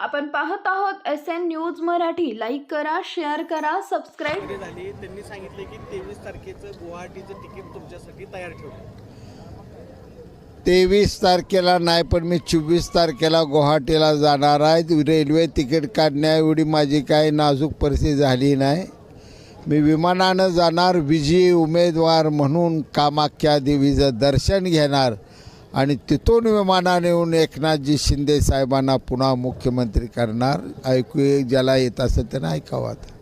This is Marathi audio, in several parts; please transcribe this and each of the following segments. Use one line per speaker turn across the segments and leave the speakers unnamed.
आपण पाहत आहोत S N news Marathi. Like करा शेअर करा सबस्क्राईब
झाली. त्यांनी सांगितले की तेवीस तारखेचं गुवाहाटीचं तिकीट तुमच्यासाठी तयार ठेवलं
तेवीस तारखेला नाही पण मी चोवीस तारखेला गुवाहाटीला जाणार आहे. रेल्वे तिकीट काढण्या एवढी माझी काही नाजूक परिस्थिती झाली नाही. मी विमानानं जाणार विजयी उमेदवार म्हणून कामाख्या देवीचं दर्शन घेणार. आणि तिथून विमानाने येऊन एकनाथजी शिंदे साहेबांना पुन्हा मुख्यमंत्री करणार. ऐकू ज्याला येत असेल त्यानं ऐकावं आता.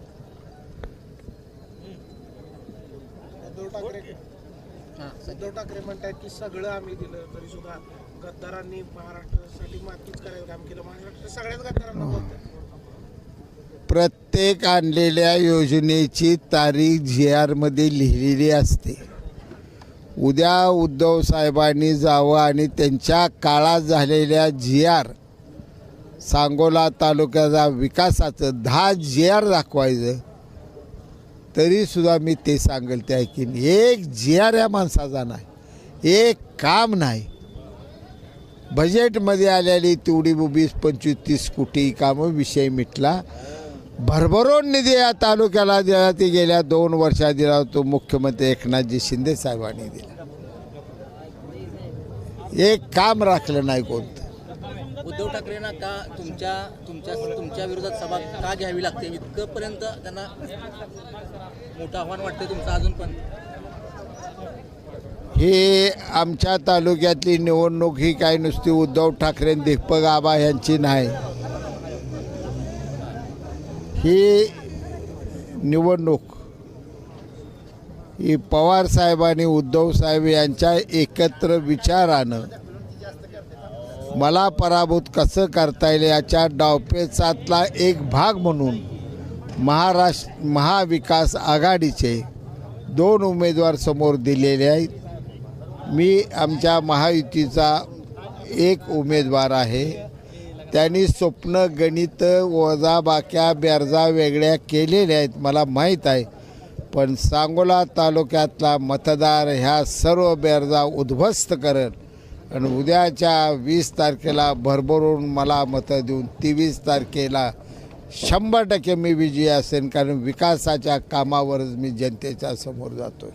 उद्धव ठाकरे म्हणतात की सगळं आम्ही दिलं तरी सुद्धा गद्दारांनी महाराष्ट्रासाठी मातीच करायचं काम केलं. महाराष्ट्र सगळ्याच गद्दारांना
प्रत्येक आणलेल्या योजनेची तारीख जी आरमध्ये लिहिलेली असते. उद्या उद्धव साहेबांनी जावं आणि त्यांच्या काळात झालेल्या जी आर सांगोला तालुक्याचा विकासाचं दहा जी आर दाखवायचं तरीसुद्धा मी ते सांगेल ते ऐकीन. एक जी आर या माणसाचा नाही एक काम नाही. बजेटमध्ये आलेली तेवढी वीस पंचवीस तीस कोटी कामं विषय मिटला. भरभरून निधी या तालुक्याला दिला. ते गेल्या दोन वर्षात दिला तो मुख्यमंत्री एकनाथजी शिंदे साहेबांनी दिला. एक काम राखलं नाही कोणतं.
उद्धव ठाकरेंना का तुमच्या तुमच्या तुमच्या विरोधात सभा का घ्यावी लागते? इतकंपर्यंत त्यांना मोठं आव्हान वाटते तुमचं अजून पण.
हे आमच्या तालुक्यातली निवडणूक ही काही नुसती उद्धव ठाकरे दीपक आबा यांची नाही. ही निवडणूक ही पवार साहेब आणि उद्धव साहेब यांच्या एकत्र विचारानं मला पराभूत कसं करता येईल याच्या डावपेचातला एक भाग म्हणून महाराष्ट्र महाविकास आघाडीचे दोन उमेदवार समोर दिलेले आहेत. मी आमच्या महायुतीचा एक उमेदवार आहे. त्यांनी स्वप्न गणित वजाबाक्या बेरजा वेगळ्या केलेल्या आहेत मला माहीत आहे. पण सांगोला तालुक्यातला मतदार ह्या सर्व बेरजा उद्ध्वस्त करेल. आणि उद्याच्या वीस तारखेला भरभरून मला मतं देऊन तेवीस तारखेला शंभर टक्के मी विजयी असेन कारण विकासाच्या कामावरच मी जनतेच्या समोर जातो